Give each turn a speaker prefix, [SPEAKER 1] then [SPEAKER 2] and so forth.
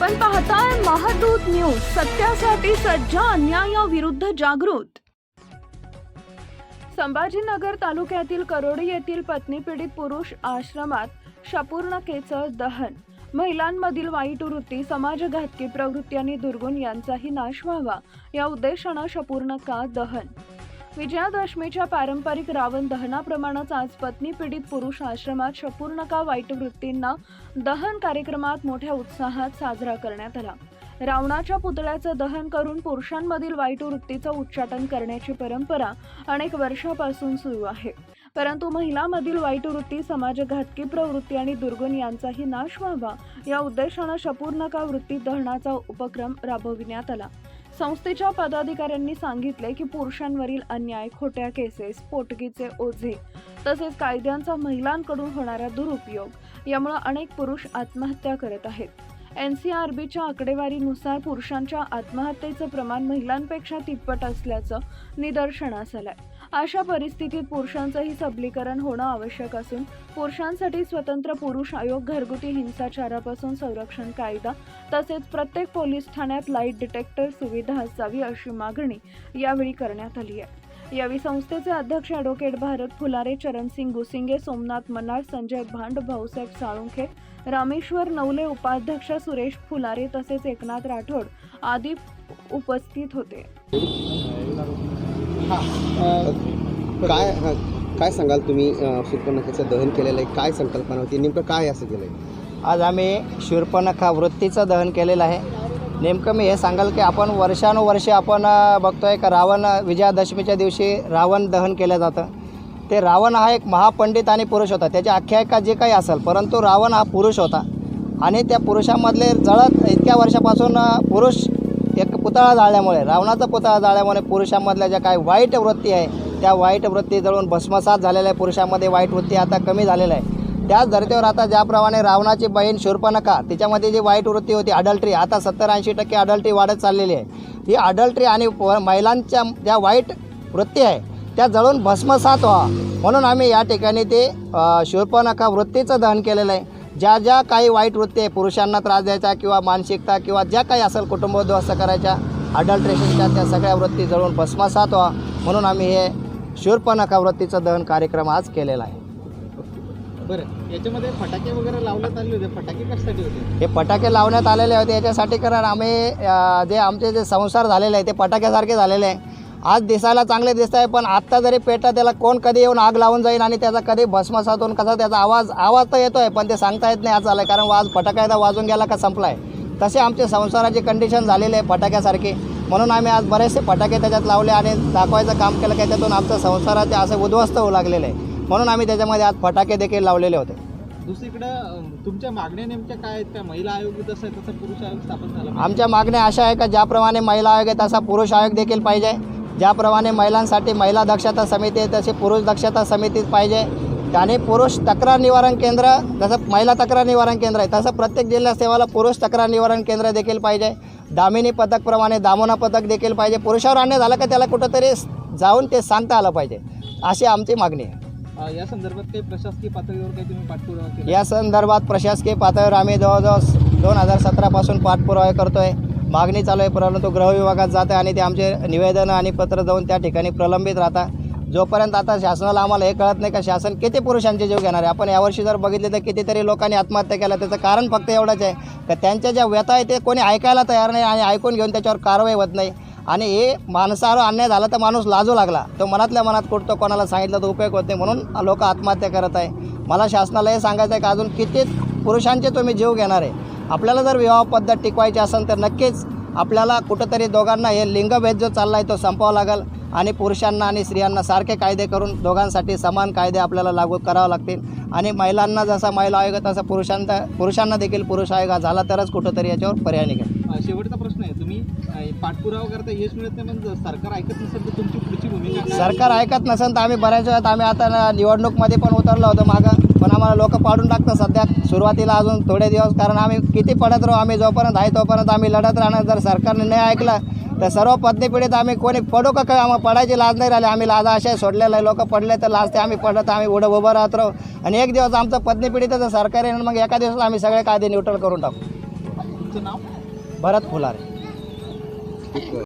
[SPEAKER 1] आपण पाहताय महादूत न्यूज सत्यासाठी सज्ज अन्यायाविरुद्ध जागृत. संभाजीनगर तालुक्यातील करोडी येथील पत्नीपीडित पुरुष आश्रमात शपूर्णकेचं दहन. महिलांमधील वाईट वृत्ती समाजघातकी प्रवृत्ती आणि दुर्गुण यांचाही नाश व्हावा या उद्देशानं शपूर्णका दहन? विजयादशमीच्या पारंपरिक रावण दहनाप्रमाणेच आज पत्नी पीडित पुरुष आश्रमात शपूर्णका वाईट वृत्तींना दहन कार्यक्रमात मोठ्या उत्साहात साजरा करण्यात आला. रावणाच्या पुतळ्याचं दहन करून पुरुषांमधील वाईट वृत्तीचं उच्चाटन करण्याची परंपरा अनेक वर्षापासून सुरू आहे. परंतु महिलांमधील वाईट वृत्ती समाजघातकी प्रवृत्ती आणि दुर्गुण यांचाही नाश व्हावा या उद्देशानं शपूर्णका वृत्ती दहनाचा उपक्रम राबविण्यात आला. संस्थेच्या पदाधिकाऱ्यांनी सांगितले की पुरुषांवरील अन्याय खोट्या केसेस पोटगीचे ओझे तसेच कायद्यांचा महिलांकडून होणारा दुरुपयोग यामुळे अनेक पुरुष आत्महत्या करत आहेत. एन सी आर बीच्या आकडेवारीनुसार पुरुषांच्या आत्महत्येचं प्रमाण महिलांपेक्षा तिप्पट असल्याचं निदर्शनास आहे अशा परिस्थितीत पुरुषांचंही सबलीकरण होणं आवश्यक असून पुरुषांसाठी स्वतंत्र पुरुष आयोग घरगुती हिंसाचारापासून संरक्षण कायदा तसेच प्रत्येक पोलीस ठाण्यात लाइट डिटेक्टर सुविधा असावी अशी मागणी यावेळी करण्यात आली आहे. यावेळी संस्थेचे अध्यक्ष ॲडव्होकेट भारत फुलारे चरणसिंग गुसिंगे सोमनाथ मनाळ संजय भांड भाऊसाहेब साळुंखे रामेश्वर नवले उपाध्यक्ष सुरेश फुलारे तसेच एकनाथ राठोड आदी उपस्थित होते.
[SPEAKER 2] काय हा, काय सांगाल तुम्ही अ, शूर्पणखेचं दहन केलेलं आहे? काय संकल्पना होती? नेमकं काय असं केलं आहे
[SPEAKER 3] आज आम्ही शूर्पणखा वृत्तीचं दहन केलेलं आहे. नेमकं मी हे सांगाल की आपण वर्षानुवर्षे आपण अ, बघतोय का रावण विजयादशमीच्या दिवशी रावण दहन केलं जातं. ते रावण हा एक महापंडित आणि पुरुष होता. त्याची आख्यायिका जे काही असेल परंतु रावण हा पुरुष होता. आणि त्या पुरुषामधले जळत इतक्या वर्षापासून पुरुष एक पुतळा जाळल्यामुळे रावणाचा पुतळा जाळल्यामुळे पुरुषांमधल्या ज्या काही वाईट वृत्ती आहे त्या वाईट वृत्ती जळून भस्मसात झालेल्या आहे पुरुषांमध्ये वाईट वृत्ती आता कमी झालेल्या आहे त्याच धर्तीवर आता ज्याप्रमाणे रावणाची बहीण शूर्पणखा तिच्यामध्ये जी वाईट वृत्ती होती अडल्ट्री आता सत्तर ऐंशी टक्के अडल्ट्री वाढत चाललेली आहे. ही अडल्ट्री आणि महिलांच्या ज्या वाईट वृत्ती आहे त्या जळून भस्मसात व्हा. म्हणून आम्ही या ठिकाणी ते शूर्पणका शूर्पणखा वृत्तीचं दहन केलेलं आहे. ज्या ज्या काही वाईट वृत्ती आहे पुरुषांना त्रास द्यायचा किंवा मानसिकता किंवा ज्या काही असेल कुटुंब उद्ध्वस्त करायच्या अडल्ट्रेशनच्या त्या सगळ्या वृत्ती जळून भस्मसात व्हावा म्हणून आम्ही हे शूर्पणखा वृत्तीचं दहन कार्यक्रम आज केलेला आहे.
[SPEAKER 4] बरं याच्यामध्ये फटाके वगैरे लावण्यात आले होते. फटाके कशासाठी होते?
[SPEAKER 3] हे फटाके लावण्यात आलेले होते याच्यासाठी कारण आम्ही जे आमचे जे संसार झालेले आहे ते फटाक्यासारखे झालेले आहे. आज दिसायला चांगले दिसत आहे पण आत्ता जरी पेटा त्याला कोण कधी येऊन आग लावून जाईल आणि त्याचा कधी भस्मसात होऊन कसा त्याचा आवाज आवाज तर येतो आहे पण ते सांगता येत नाही आज आलं. कारण आज फटाका एकदा वाजून गेला का संपला आहे तसे आमचे संसाराची कंडिशन झालेली आहे फटाक्यासारखी. म्हणून आम्ही आज बरेचसे फटाके त्याच्यात लावले आणि दाखवायचं काम केलं की त्यातून आमचं संसाराचे असे उद्ध्वस्त होऊ लागलेले आहे. म्हणून आम्ही त्याच्यामध्ये आज फटाके देखील लावलेले होते.
[SPEAKER 4] दुसरीकडं तुमच्या मागण्या नेमक्या काय आहेत? का महिला आयोग जसं आहे तसं पुरुष आयोग स्थापन झाला.
[SPEAKER 3] आमच्या मागण्या अशा आहे का ज्याप्रमाणे महिला आयोग आहे तसा पुरुष आयोग देखील पाहिजे. ज्याप्रमाणे महिलांसाठी महिला दक्षता समिती आहे तशी पुरुष दक्षता समितीच पाहिजे. आणि पुरुष तक्रार निवारण केंद्र जसं महिला तक्रार निवारण केंद्र आहे तसं प्रत्येक जिल्हा सेवाला पुरुष तक्रार निवारण केंद्र देखील पाहिजे. दामिनी पथकप्रमाणे दामोना पथक देखील पाहिजे. पुरुषावर अन्याय झाला का त्याला कुठंतरी जाऊन ते सांगता आलं पाहिजे. अशी आमची मागणी आहे.
[SPEAKER 4] या संदर्भात काही प्रशासकीय पातळीवर काही तुम्ही पाठपुरावा
[SPEAKER 3] या संदर्भात प्रशासकीय पातळीवर आम्ही जवळजवळ दोन हजार सतरापासून पाठपुरावा करतो आहे मागणी चालू आहे परंतु गृहविभागात जातं आणि ते आमचे निवेदनं आणि पत्र जाऊन त्या ठिकाणी प्रलंबित राहतात. जोपर्यंत आता शासनाला आम्हाला हे कळत नाही का शासन किती पुरुषांचे जीव घेणार आहे? आपण यावर्षी जर बघितले तर कितीतरी लोकांनी आत्महत्या केल्या. त्याचं कारण फक्त एवढंच आहे का त्यांच्या ज्या व्यथा आहे ते कोणी ऐकायला तयार नाही आणि ऐकून घेऊन त्याच्यावर कारवाई होत नाही. आणि हे माणसावर अन्याय झाला तर माणूस लाजू लागला. तो मनातल्या मनात कुठतो कोणाला सांगितलं तर उपयोग होत नाही म्हणून लोक आत्महत्या करत आहे. मला शासनाला हे सांगायचं आहे का अजून किती पुरुषांचे तुम्ही जीव घेणार आहे? आपल्याला जर विवाह पद्धत टिकवायची असेल तर नक्कीच आपल्याला कुठंतरी दोघांना हे लिंगभेद जो चालला आहे तो संपवावा लागेल. आणि पुरुषांना आणि स्त्रियांना सारखे कायदे करून दोघांसाठी समान कायदे आपल्याला लागू करावे लागतील. आणि महिलांना जसा महिला आयोग तसा पुरुषांना पुरुषांना देखील पुरुष आयोग झाला तरच कुठंतरी याच्यावर पर्याय निघेल.
[SPEAKER 4] शेवटचा प्रश्न आहे. तुम्ही पाठपुरावा करता यश मिळत नाही जर सरकार ऐकत नसेल तर तुमची पुढची भूमिका
[SPEAKER 3] सरकार ऐकत नसेल तर आम्ही बऱ्याच वेळात आम्ही आता निवडणूकमध्ये पण उतरलो होतो मागं पण आम्हाला लोक पाडून टाकतात सध्या. सुरुवातीला अजून थोडे दिवस कारण आम्ही किती पडत राहू आम्ही जोपर्यंत आहे तोपर्यंत आम्ही लढत राहणार. जर सरकारने नाही ऐकलं तर सर्व पत्नी पिढीत आम्ही कोणी पडू का काय आम्हाला पडायची लाज नाही राहिली. आम्ही लाजा अशा सोडलेलं आहे. लोक पडले तर लाजते आम्ही पडत आम्ही उडं उभं राहत राहू. आणि एक दिवस आमचं पत्नी पिढीत जर सरकार येणार मग एका दिवसात आम्ही सगळे कायदे न्यूट्रल करून टाकू.
[SPEAKER 4] तुमचं नाव?
[SPEAKER 3] भरत फुलारे